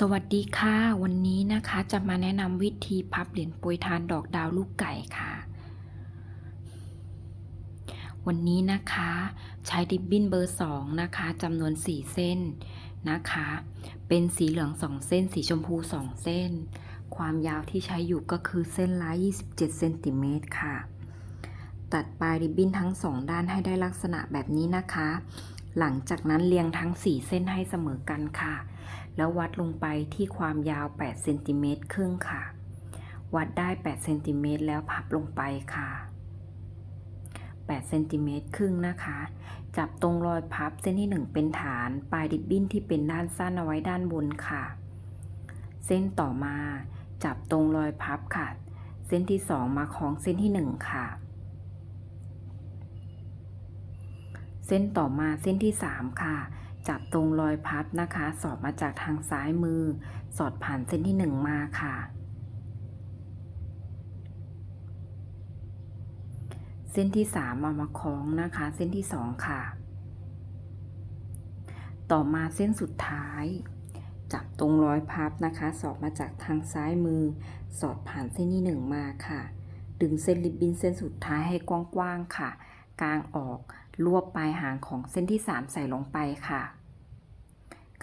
สวัสดีค่ะ วันนี้นะคะจะมาแนะนำวิธีพับเหรียญปรยทานดอกดาวลูกไก่ค่ะ วันนี้นะคะใช้ริบบิ้นเบอร์ 2 นะคะจำนวน 4 เส้นนะคะ เป็นสีเหลือง 2 เส้น สีชมพู 2 เส้น ความยาวที่ใช้อยู่ก็คือเส้นละ27เซนติเมตรค่ะ ตัดปลายริบบิ้นทั้ง 2 ด้านให้ได้ลักษณะแบบนี้นะคะ หลังจากนั้นเรียงทั้ง 4 เส้นให้เสมอกันค่ะ แล้ววัดลงไปที่ความยาว8เซนติเมตรครึ่งค่ะ วัดได้8เซนติเมตรแล้วพับลงไปค่ะ8เซนติเมตรครึ่งนะคะ จับตรงรอยพับเส้นที่ 1 เป็นฐาน ปลายริบบิ้นที่เป็นด้านสั้นเอาไว้ด้านบนค่ะ เส้นต่อมา จับตรงรอยพับค่ะ เส้นที่ 2 มาคล้องเส้นที่ 1 ค่ะ เส้นต่อมาเส้นที่ 3 ค่ะ จับตรงรอยพับนะคะ สอดมาจากทางซ้ายมือ สอดผ่านเส้นที่1มาค่ะ เส้นที่3มเอามาคล้องนะคะ เส้นที่2ค่ะ ต่อมาเส้นสุดท้าย จับตรงรอยพับนะคะ สอดมาจากทางซ้ายมือ สอดผ่านเส้นที่1มาค่ะ ดึงเส้นริบบิ้นเส้นสุดท้ายให้กว้างๆค่ะ กลางออก รวบปลายหางของเส้นที่ 3 ใส่ลงไปค่ะ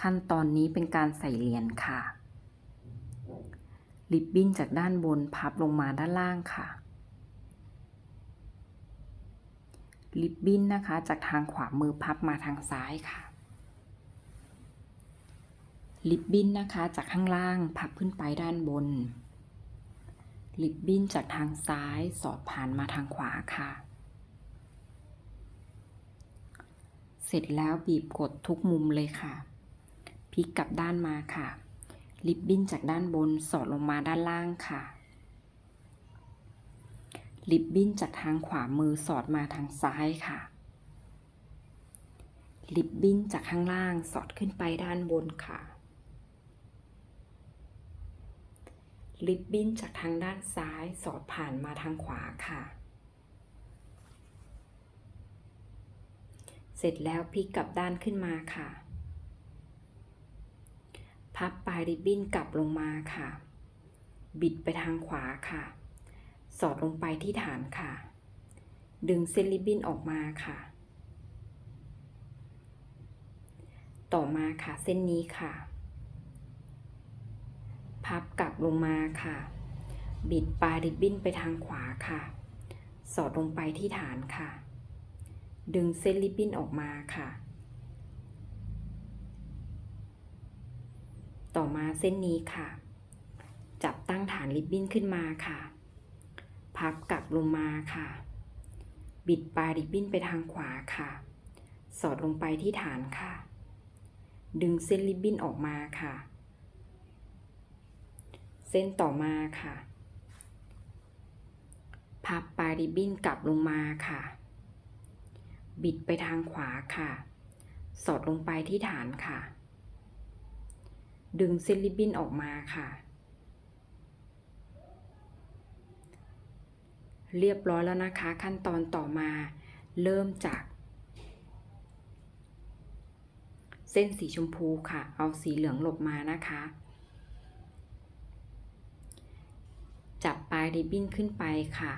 ขั้นตอนนี้เป็นการใส่เหรียญค่ะ ริบบิ้นจากด้านบนพับลงมาด้านล่างค่ะ ริบบิ้นนะคะจากทางขวามือพับมาทางซ้ายค่ะ ริบบิ้นนะคะจากข้างล่างพับขึ้นไปด้านบน ริบบิ้นจากทางซ้ายสอดผ่านมาทางขวาค่ะ เสร็จแล้วบีบกดทุกมุมเลยค่ะ พลิกกลับด้านมาค่ะ ริบบิ้นจากด้านบนสอดลงมาด้านล่างค่ะ ริบบิ้นจากทางขวามือสอดมาทางซ้ายค่ะ ริบบิ้นจากข้างล่างสอดขึ้นไปด้านบนค่ะ ริบบิ้นจากทางด้านซ้ายสอดผ่านมาทางขวาค่ะ เสร็จแล้วพลิกกลับด้านขึ้นมาค่ะ พับปลายริบบิ้นกลับลงมาค่ะ บิดไปทางขวาค่ะ สอดลงไปที่ฐานค่ะ ดึงเส้นริบบิ้นออกมาค่ะ ต่อมาค่ะเส้นนี้ค่ะ พับกลับลงมาค่ะ บิดปลายริบบิ้นไปทางขวาค่ะ สอดลงไปที่ฐานค่ะ ดึงเส้นริบบิ้นออกมาค่ะ ต่อมาเส้นนี้ค่ะ จับตั้งฐานริบบิ้นขึ้นมาค่ะ พับกลับลงมาค่ะ บิดปลายริบบิ้นไปทางขวาค่ะ สอดลงไปที่ฐานค่ะ ดึงเส้นริบบิ้นออกมาค่ะ เส้นต่อมาค่ะ พับปลายริบบิ้นกลับลงมาค่ะ บิดไปทางขวาค่ะ สอดลงไปที่ฐานค่ะ ดึงเส้นริบบิ้นออกมาค่ะ เรียบร้อยแล้วนะคะ ขั้นตอนต่อมาเริ่มจาก เส้นสีชมพูค่ะ เอาสีเหลืองหลบมานะคะ จับปลายริบบิ้นขึ้นไปค่ะ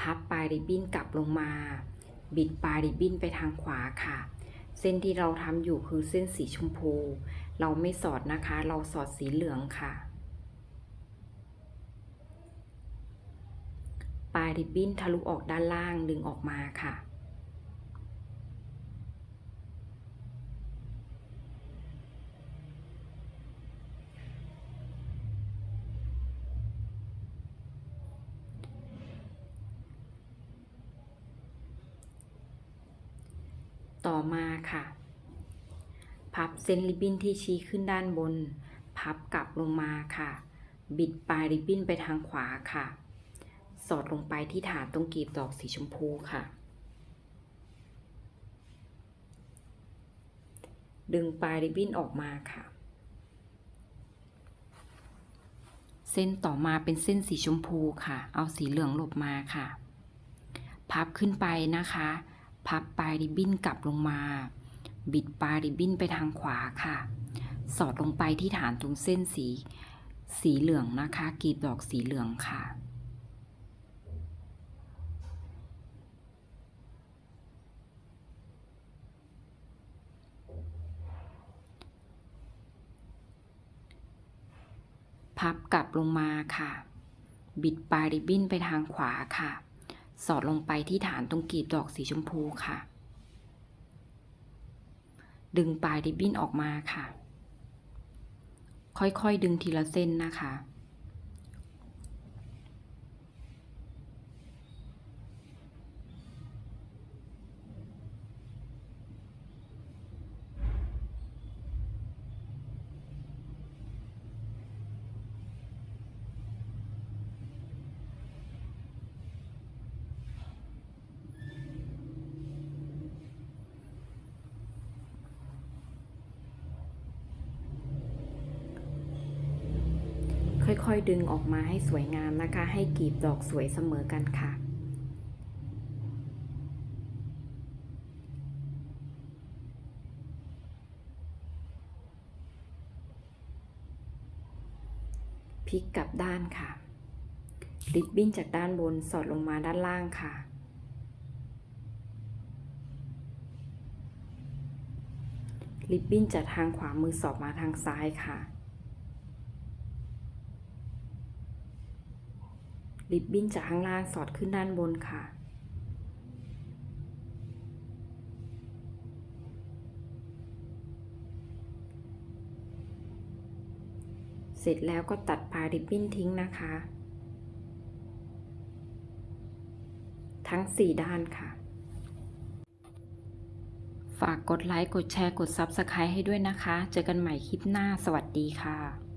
พับปลายริบบิ้นกลับลงมา บิดปลายริบบิ้นไปทางขวาค่ะ เส้นที่เราทำอยู่คือเส้นสีชมพู เราไม่สอดนะคะ เราสอดสีเหลืองค่ะ ปลายริบบิ้นทะลุออกด้านล่างดึงออกมาค่ะ ต่อมาค่ะ พับเส้นริบบิ้นที่ชี้ขึ้นด้านบน พับกลับลงมาค่ะ บิดปลายริบบิ้นไปทางขวาค่ะ สอดลงไปที่ฐานตรงกลีบดอกสีชมพูค่ะ ดึงปลายริบบิ้นออกมาค่ะ เส้นต่อมาเป็นเส้นสีชมพูค่ะ เอาสีเหลืองหลบมาค่ะ พับขึ้นไปนะคะ พับปลายริบบิ้นกลับลงมา บิดปลายริบบิ้นไปทางขวาค่ะ สอดลงไปที่ฐานตรงเส้นสี สีเหลืองนะคะกรีบดอกสีเหลืองค่ะพับกลับลงมาค่ะ บิดปลายริบบิ้นไปทางขวาค่ะ สอดลงไปที่ฐานตรงกลีบดอกสีชมพูค่ะ ดึงปลายริบบิ้นออกมาค่ะ ค่อยๆดึงทีละเส้นนะคะ ค่อยๆ ดึงออกมาให้สวยงามนะคะ ให้กลีบดอกสวยเสมอกันค่ะ พลิกกลับด้านค่ะ ริบบิ้นจากด้านบนสอดลงมาด้านล่างค่ะริบบิ้นจากทางขวามือสอบมาทางซ้ายค่ะ ริบบิ้นจากข้างล่างสอดขึ้นด้านบนค่ะ เสร็จแล้วก็ตัดปลายริบบิ้นทิ้งนะคะ ทั้ง 4 ด้านค่ะ ฝากกดไลค์ กดแชร์ กด Subscribe ให้ด้วยนะคะ เจอกันใหม่คลิปหน้า สวัสดีค่ะ